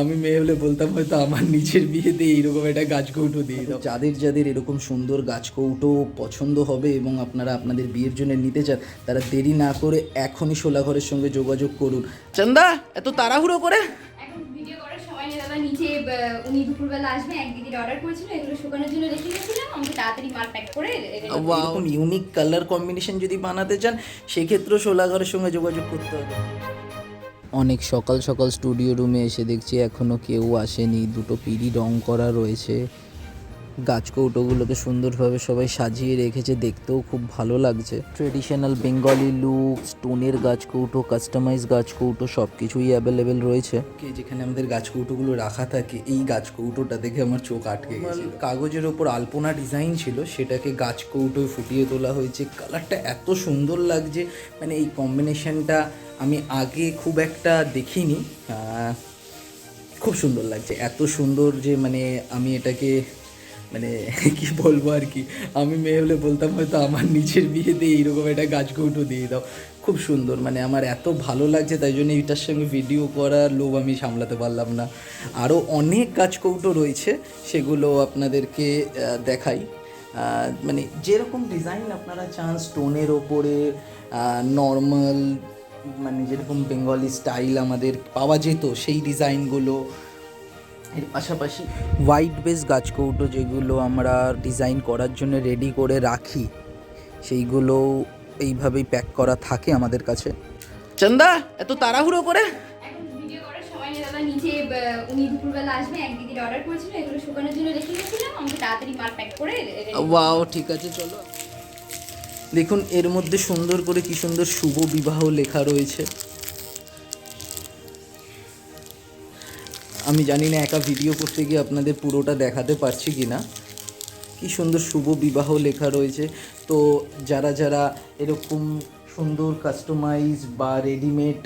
আমি মেয়ে হলে বলতাম হয়তো আমার নিচের বিয়েতে এইরকম একটা গাছ কৌটো দিয়ে দাও। যাদের যাদের এরকম সুন্দর গাছ কৌটো পছন্দ হবে এবং আপনারা আপনাদের বিয়ের জন্য নিতে চান তারা দেরি না করে এখনই শোলাঘরের সঙ্গে যোগাযোগ করুন। চন্দা এত তাড়াহুড়ো করে? এখন ভিডিও করার সময় নেই দাদা নিচে উনি দুপুরবেলা আসবে এক দিদির অর্ডার করেছিল এগুলো শুকানোর জন্য রেখে গেছিলাম আমাকে তাড়াতাড়ি মাল প্যাক করে এরকম ইউনিক কালার কম্বিনেশন যদি বানাতে চান সেক্ষেত্রেও শোলাঘরের সঙ্গে যোগাযোগ করতে হবে। অনেক সকাল সকাল স্টুডিও রুমে এসে দেখছি এখনও কেউ আসেনি, দুটো পিড়ি রং করা রয়েছে। গাছ কৌটোগুলোকে সুন্দরভাবে সবাই সাজিয়ে রেখেছে দেখতেও খুব ভালো লাগছে। ট্রেডিশনাল বেঙ্গলি লুক স্টোনের গাছ কৌটো কাস্টমাইজ গাছ কৌটো সব কিছুই অ্যাভেলেবেল রয়েছে যেখানে আমাদের গাছ কৌটোগুলো রাখা থাকে এই গাছ কৌটোটা দেখে আমার চোখ আটকে গেছে কাগজের ওপর আলপনা ডিজাইন ছিল সেটাকে গাছ কৌটোয় ফুটিয়ে তোলা হয়েছে। কালারটা এত সুন্দর লাগছে মানে এই কম্বিনেশনটা আমি আগে খুব একটা দেখিনি। খুব সুন্দর লাগছে। এত সুন্দর যে মানে আমি এটাকে মানে কি বলব আর কি? আমি মেয়ে হলে বলতাম, হয়তো আমার নিচের বিয়েতে এইরকম একটা গাছ কৌটো দিয়ে দাও। খুব সুন্দর মানে আমার এত ভালো লাগছে, তাই জন্য এটার সঙ্গে ভিডিও করার লোভ আমি সামলাতে পারলাম না। আরও অনেক গাছ কৌটো রয়েছে, সেগুলো আপনাদেরকে দেখাই। মানে যেরকম ডিজাইন আপনারা চান স্টোনের ওপরে নর্মাল মানে যেরকম বেঙ্গলি স্টাইল আমাদের পাওয়া যেত, সেই ডিজাইনগুলো এর পাশাপাশি হোয়াইট বেস গাছ কৌটো যেগুলো আমরা ডিজাইন করার জন্য রেডি করে রাখি সেইগুলো এইভাবেই প্যাক করা থাকে আমাদের কাছে। চন্দা এত তাড়াহুড়ো করে? এখন ভিডিও করার সময় নেই দাদা নিচে উনি দুপুরবেলা আসবে এক দিদির অর্ডার করেছিল এগুলো শুকানোর জন্য রেখে গেছিলাম আমাকে তাড়াতাড়ি মাল প্যাক করে ওয়াও ঠিক আছে চলো। দেখুন এর মধ্যে সুন্দর করে কি সুন্দর শুভ বিবাহ লেখা রয়েছে। আমি জানি না একা ভিডিও করতে গিয়ে আপনাদের পুরোটা দেখাতে পারছি কি না কি সুন্দর শুভ বিবাহ লেখা রয়েছে। তো যারা যারা এরকম সুন্দর কাস্টমাইজ বা রেডিমেড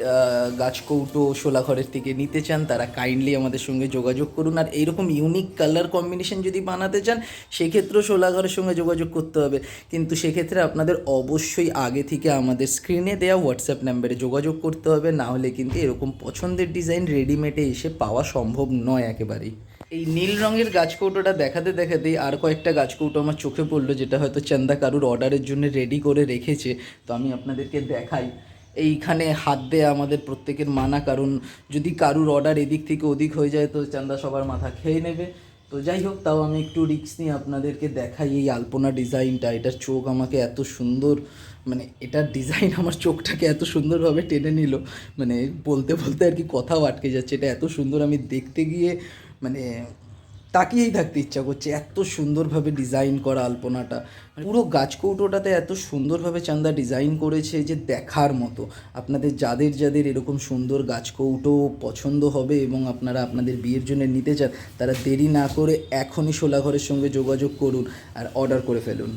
গাছ কৌটো শোলাঘরের থেকে নিতে চান, তারা কাইন্ডলি আমাদের সঙ্গে যোগাযোগ করুন। আর এইরকম ইউনিক কালার কম্বিনেশন যদি বানাতে চান, সেক্ষেত্রেও শোলাঘরের সঙ্গে যোগাযোগ করতে হবে। কিন্তু সেক্ষেত্রে আপনাদের অবশ্যই আগে থেকে আমাদের স্ক্রিনে দেওয়া হোয়াটসঅ্যাপ নাম্বারে যোগাযোগ করতে হবে। না হলে কিন্তু এরকম পছন্দের ডিজাইন রেডিমেডে এসে পাওয়া সম্ভব নয় একেবারেই। এই নীল রঙের গাছ কৌটোটা দেখাতে দেখাতেই আর কয়েকটা গাছ কৌটো আমার চোখে পড়ল, যেটা হয়তো চান্দা কারুর অর্ডারের জন্য রেডি করে রেখেছে। তো আমি আপনাদেরকে দেখাই এইখানে হাত দেয়া আমাদের প্রত্যেকের মানা কারণ, যদি কারুর অর্ডার এদিক থেকে ওদিক হয়ে যায় তো চান্দা সবার মাথা খেয়ে নেবে। তো যাই হোক, তাও আমি একটু রিক্স নিয়ে আপনাদেরকে দেখাই এই আলপনা ডিজাইনটা এটার চোখ আমাকে এত সুন্দর মানে এটার ডিজাইন আমার চোখটাকে এত সুন্দরভাবে টেনে নিল। মানে বলতে বলতে আর কি কথাও আটকে যাচ্ছে। এটা এত সুন্দর আমি দেখতে গিয়ে মানে তাকিয়েই থাকতে ইচ্ছা করছে, এত সুন্দরভাবে ডিজাইন করা আলপনাটা। পুরো গাছকৌটোটাতে এত সুন্দরভাবে চান্দা ডিজাইন করেছে যে দেখার মতো। আপনাদের যাদের যাদের এরকম সুন্দর গাছকৌটো পছন্দ হবে এবং আপনারা আপনাদের বিয়ের জন্য নিতে চান, তারা দেরি না করে এখনই শোলাঘরের সঙ্গে যোগাযোগ করুন আর অর্ডার করে ফেলুন।